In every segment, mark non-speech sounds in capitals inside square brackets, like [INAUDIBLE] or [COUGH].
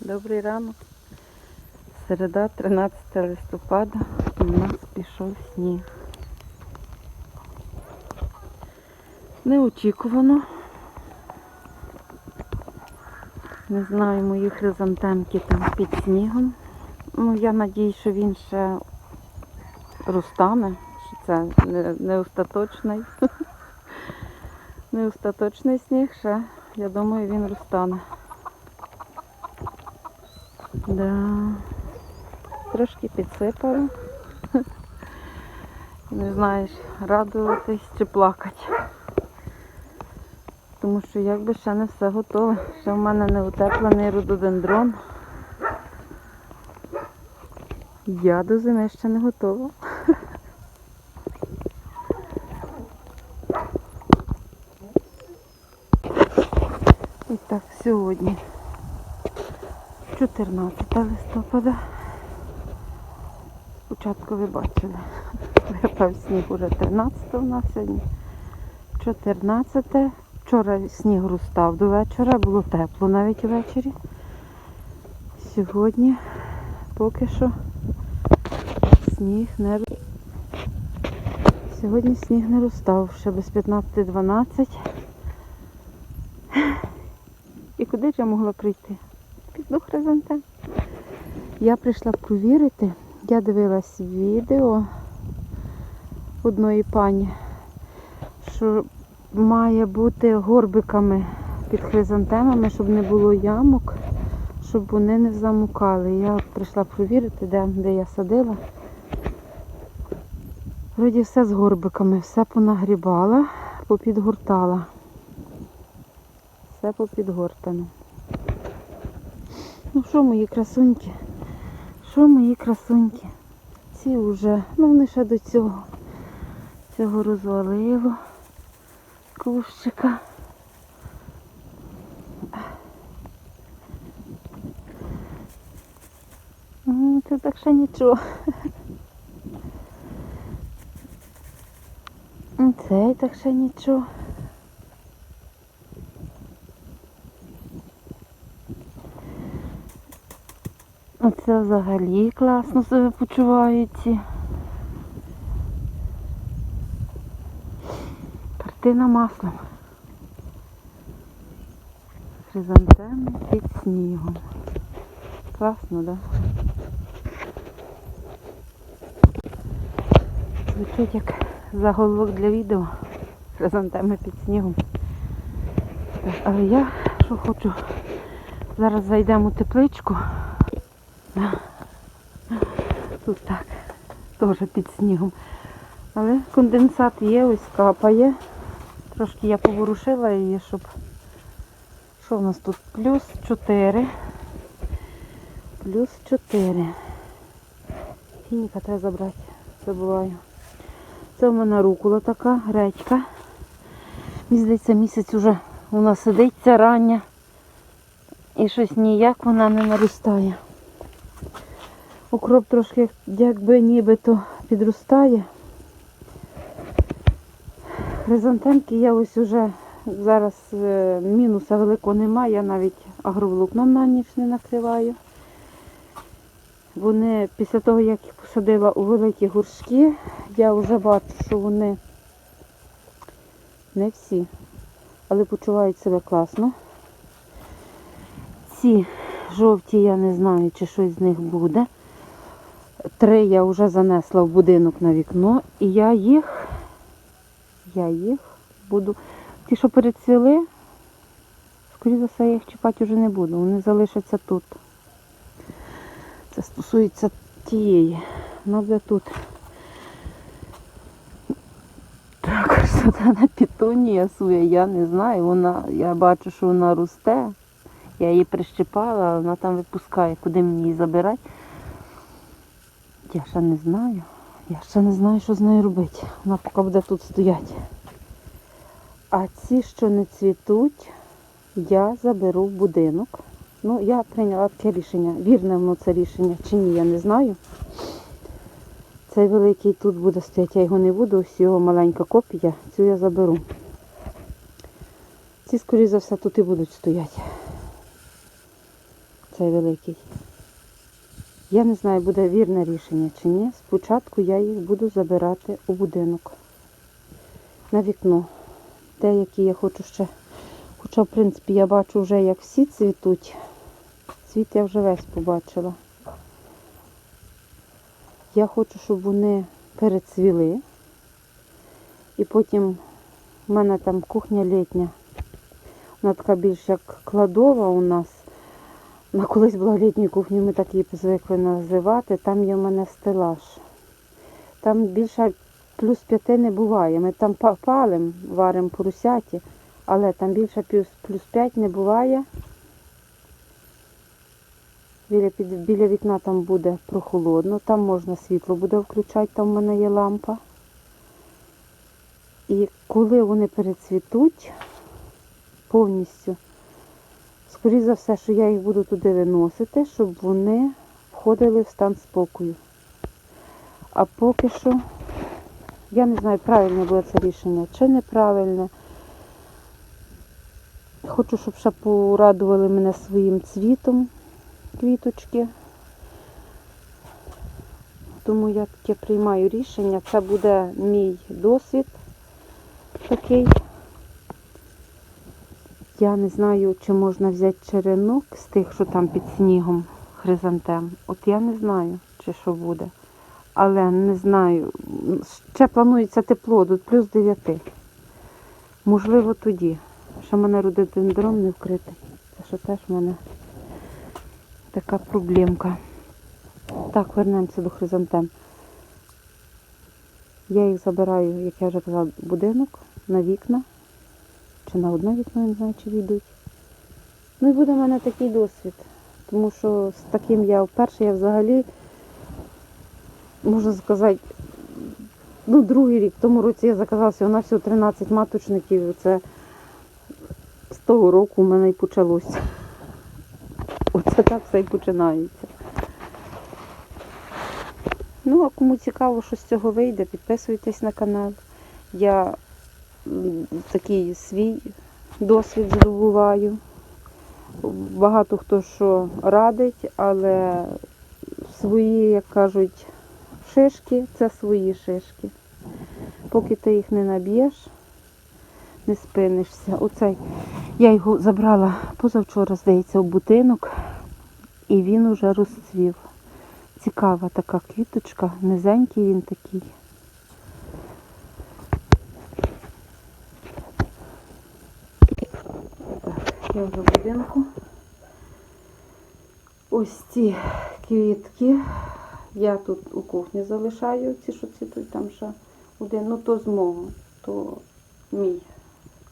Добрий ранок. Середа, 13 листопада. У нас пішов сніг. Неочікувано. Не знаю, мої хризантемки там під снігом. Ну, я надію, що він ще розтане, що це не остаточний. [LAUGHS] Не остаточний сніг ще. Я думаю, він розтане. Да. Трошки підсипала. Не знаєш, радуватись чи плакати. Тому що якби ще не все готове. Ще в мене не утеплений рододендрон. Я до зими ще не готова. І так, сьогодні 14 листопада. Спочатку ви бачили. Випав сніг уже 13 у нас сьогодні. 14. Вчора сніг розстав до вечора, було тепло навіть ввечері. Сьогодні поки що сніг не Сьогодні сніг не розстав, ще без 15-12. І куди ж я могла прийти? До хризантем. Я прийшла провірити. Я дивилась відео одної пані, що має бути горбиками під хризантемами, щоб не було ямок, щоб вони не замукали. Я прийшла провірити, де, де я садила. Вроді все з горбиками, все понагрібала, попідгортала. Все попідгортано. Ну що, мої красуньки? Що мої красуньки? Ці вже, ну вони ще до цього. Цього розвалило кущика. Це так ще нічого. Цей так ще нічого. Оце взагалі класно себе почувають ці. Картина маслом. Хризантеми під снігом. Класно, да? Звучить як заголовок для відео. Хризантеми під снігом. Так, але я що хочу, зараз зайдемо у тепличку. Тут так, теж під снігом. Але конденсат є, ось капає. Трошки я поворушила її, щоб... Що в нас тут? Плюс 4. Плюс 4. Фініка треба забрати. Забуваю. Це в мене рукола така, гречка. Мені здається, місяць уже вона сидить, ця рання. І щось ніяк вона не наростає. Укроп трошки як- якби нібито підростає. Хризантемки я ось уже зараз е, мінуса великого немає, я навіть агроволокном на ніч не накриваю. Вони після того, як їх посадила у великі горшки, я вже бачу, що вони не всі, але почувають себе класно. Ці жовті я не знаю, чи щось з них буде. Три я вже занесла в будинок на вікно, і я їх, я їх буду. Ті, що перецвіли, скоріше за все, я їх чіпати вже не буду. Вони залишаться тут. Це стосується тієї. Вона буде тут. Так, що це на пітунія сує, я не знаю. Вона, я бачу, що вона росте. Я її прищипала, вона там випускає, куди мені її забирати. Я ще не знаю. Я ще не знаю, що з нею робити. Вона поки буде тут стояти. А ці, що не цвітуть, я заберу в будинок. Ну, я прийняла таке рішення. Вірне воно це рішення чи ні, я не знаю. Цей великий тут буде стояти, я його не буду, ось його маленька копія, цю я заберу. Ці, скоріше за все, тут і будуть стояти. цей великий. Я не знаю, буде вірне рішення чи ні. Спочатку я їх буду забирати у будинок на вікно. Деякі я хочу ще. Хоча, в принципі, я бачу вже, як всі цвітуть. Цвіт я вже весь побачила. Я хочу, щоб вони перецвіли. І потім в мене там кухня літня. Вона така більш як кладова у нас. На колись була літня кухня, ми так її звикли називати. Там є в мене стелаж. Там більше плюс п'яти не буває. Ми там па- палим, варимо поросяті, але там більше плюс, плюс п'ять не буває. Біля, під, біля вікна там буде прохолодно, там можна світло буде включати, там в мене є лампа. І коли вони перецвітуть повністю, скоріше за все, що я їх буду туди виносити, щоб вони входили в стан спокою. А поки що, я не знаю, правильне було це рішення чи неправильне. Хочу, щоб ще порадували мене своїм цвітом квіточки. Тому я таке приймаю рішення. Це буде мій досвід такий. Я не знаю, чи можна взяти черенок з тих, що там під снігом хризантем. От я не знаю, чи що буде. Але не знаю. Ще планується тепло, тут плюс 9. Можливо, тоді. Ще в мене рододендрон не вкритий. Це що теж в мене така проблемка. Так, вернемося до хризантем. Я їх забираю, як я вже казала, будинок на вікна. Чи на одне вікно, я не знаю, чи війдуть. Ну і буде в мене такий досвід. Тому що з таким я вперше я взагалі, можна сказати, ну, другий рік. В тому році я заказала всього на всього 13 маточників. Це з того року в мене і почалося. Оце так все і починається. Ну, а кому цікаво, що з цього вийде, підписуйтесь на канал. Я такий свій досвід здобуваю. Багато хто що радить, але свої, як кажуть, шишки це свої шишки. Поки ти їх не наб'єш, не спинишся. Оцей я його забрала позавчора, здається, в будинок, і він уже розцвів. Цікава така квіточка, низенький він такий. Вже будинку. Ось ці квітки. Я тут у кухні залишаю, ці, що цвітуть там ще один. Ну, то з мого, то мій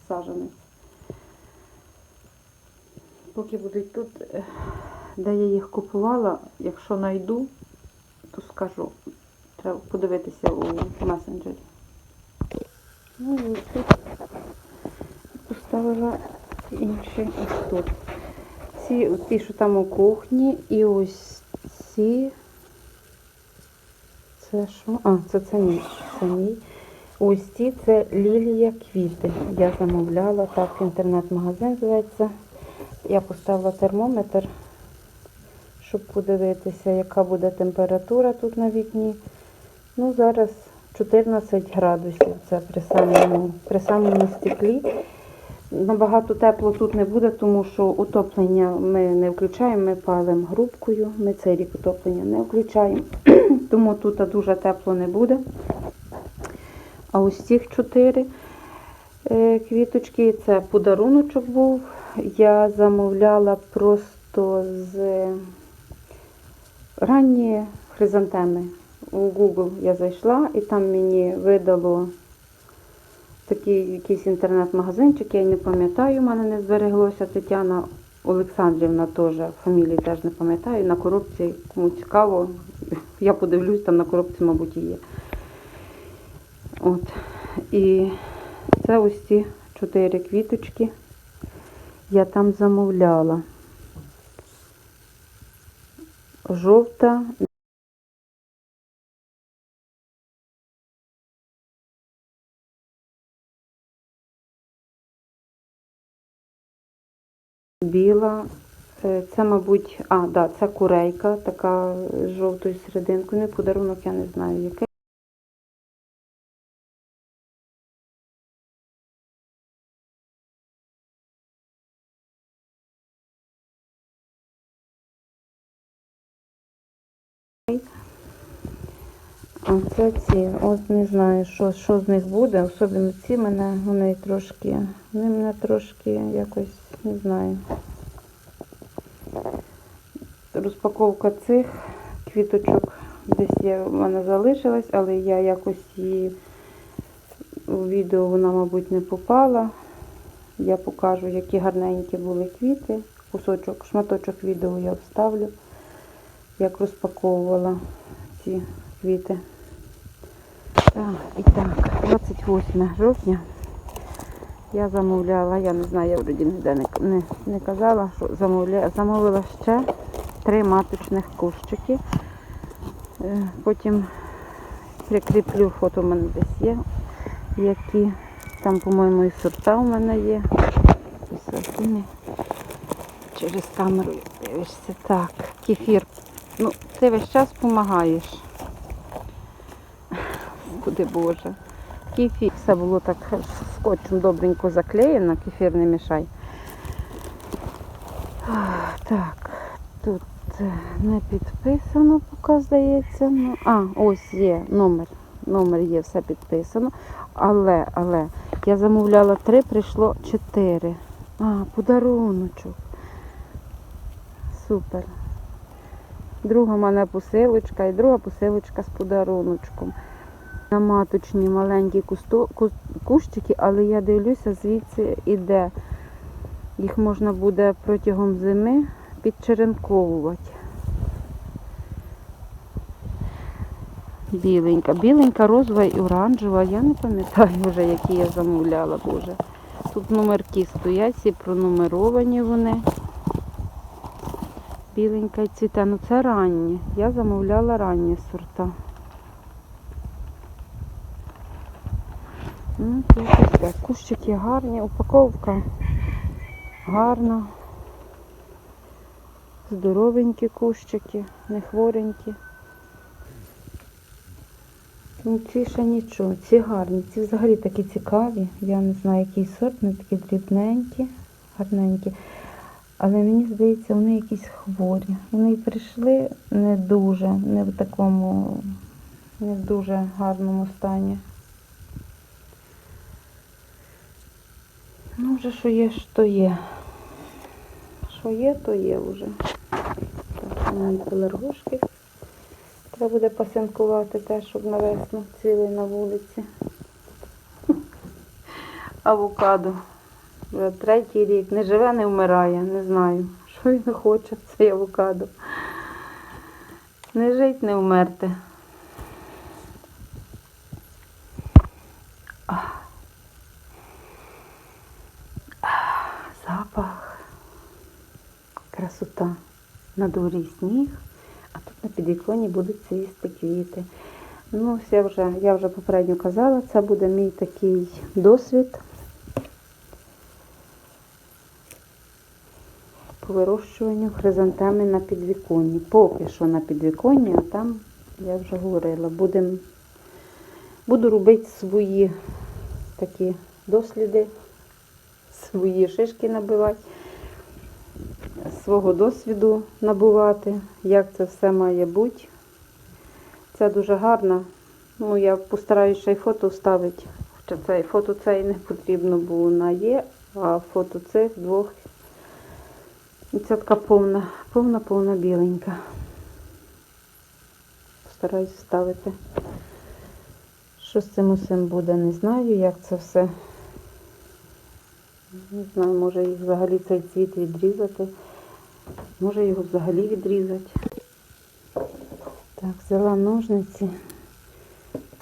саженець. Поки будуть тут, е, де я їх купувала, якщо знайду, то скажу. Треба подивитися у месенджері. Ну і тут поставила інші ось тут. Ці, ті, що там у кухні, і ось ці. Це що? А, це це мій. Це мій. Ось ці це лілія квіти. Я замовляла, так, інтернет-магазин зветься. Я поставила термометр, щоб подивитися, яка буде температура тут на вікні. Ну, зараз 14 градусів. Це при самому, при самому стеклі. Набагато тепло тут не буде, тому що утоплення ми не включаємо, ми палимо грубкою. Ми цей рік утоплення не включаємо, [CLEARS THROAT] тому тут дуже тепло не буде. А ось цих чотири е, квіточки це подаруночок був. Я замовляла просто з ранні хризантеми. У Google я зайшла і там мені видало такий якийсь інтернет-магазинчик, я не пам'ятаю, у мене не збереглося. Тетяна Олександрівна теж, фамілії теж не пам'ятаю. На коробці, кому цікаво, я подивлюсь, там на коробці, мабуть, і є. От. І це ось ці чотири квіточки я там замовляла. Жовта, біла, Е, Це, мабуть, а, да, це курейка, така з жовтою серединкою. Ну, подарунок я не знаю який. А це ці, от не знаю, що, що з них буде, особливо ці мене, вони трошки, вони мене трошки якось, не знаю. Розпаковка цих квіточок десь є, в мене залишилась, але я якось її у відео вона, мабуть, не попала. Я покажу, які гарненькі були квіти. Кусочок, шматочок відео я вставлю, як розпаковувала ці квіти. Так, і так, 28 жовтня я замовляла, я не знаю, я вроді ніде не, не, не казала, що замовля, замовила ще три маточних кущики. Е, Потім прикріплю фото в мене десь є, які там, по-моєму, і сорта у мене є. Через камеру дивишся. Так, кефір. Ну, ти весь час допомагаєш. Куди Боже. Кефір. Все було так скотчем добренько заклеєно, кефір не мішай. Так, не підписано, поки здається. Ну, а, ось є номер. Номер є, все підписано. Але, але, я замовляла три, прийшло чотири. А, подаруночок. Супер. Друга в мене посилочка і друга посилочка з подаруночком. На маточні маленькі кусто, ку- кущики, але я дивлюся, звідси іде. Їх можна буде протягом зими підчеренковувати. Біленька, біленька, розова і оранжева. Я не пам'ятаю вже, які я замовляла, боже. Тут номерки стоять, всі пронумеровані вони. Біленька і цвіте. Ну це ранні. Я замовляла ранні сорта. Ну, так. Кущики гарні, упаковка гарна. Здоровенькі кущики, не хворенькі. Ну, ці ще нічого, ці гарні, ці взагалі такі цікаві. Я не знаю, який сорт, вони такі дрібненькі, гарненькі. Але мені здається, вони якісь хворі. Вони прийшли не дуже, не в такому, не в дуже гарному стані. Ну, вже що є, що є. Що є, то є вже. Так, мої пелергушки. Треба буде пасинкувати теж, щоб на весну цілий на вулиці. [LAUGHS] Авокадо. Вже третій рік. Не живе, не вмирає. Не знаю. Що він хоче, цей авокадо. Не жить, не вмерти. Ах. Ах, Запах. Красота. На дворі сніг. На підвіконі будуть цвісти квіти. Ну, я вже, я вже попередньо казала, це буде мій такий досвід по вирощуванню хризантеми на підвіконні. Поки що на підвіконні, а там, я вже говорила, будем, буду робити свої такі досліди, свої шишки набивати свого досвіду набувати, як це все має бути. Це дуже гарно. Ну, я постараюся ще й фото вставити. Хоча цей фото цей не потрібно, бо вона є, а фото цих двох. І це така повна, повна, повна біленька. Постараюсь вставити. Що з цим усім буде, не знаю, як це все. Не знаю, може їх взагалі цей цвіт відрізати. Може його взагалі відрізати. Так, взяла ножниці.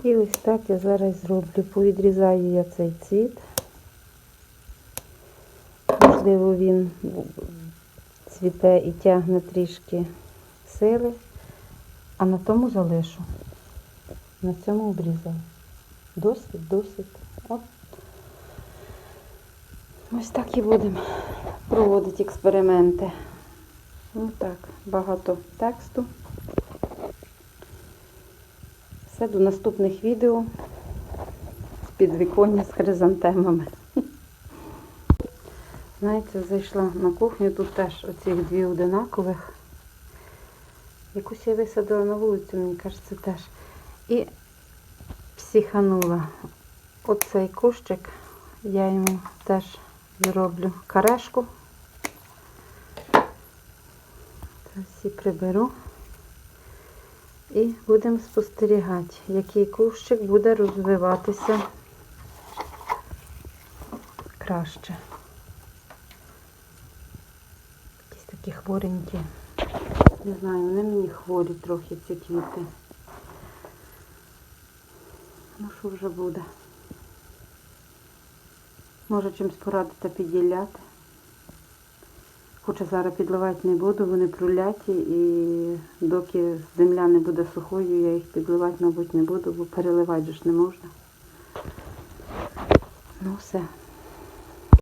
І ось так я зараз зроблю. Повідрізаю я цей цвіт. Можливо, він цвіте і тягне трішки сили, а на тому залишу. На цьому обрізаю. Досвід, досвід. От. Ось так і будемо проводити експерименти. Ну так, багато тексту. Все до наступних відео з підвіконня з хризантемами. [LAUGHS] Знаєте, зайшла на кухню, тут теж оцих дві одинакових. Якусь я висадила на вулицю, мені кажеться, теж. І психанула. Оцей кущик я йому теж зроблю карешку. Це всі приберу. І будемо спостерігати, який кущик буде розвиватися краще. Якісь такі хворенькі. Не знаю, вони мені хворі трохи ці квіти. Ну, що вже буде? Може чимось порадити підділяти. Хоча зараз підливати не буду, вони пруляті і доки земля не буде сухою, я їх підливати, мабуть, не буду, бо переливати ж не можна. Ну все.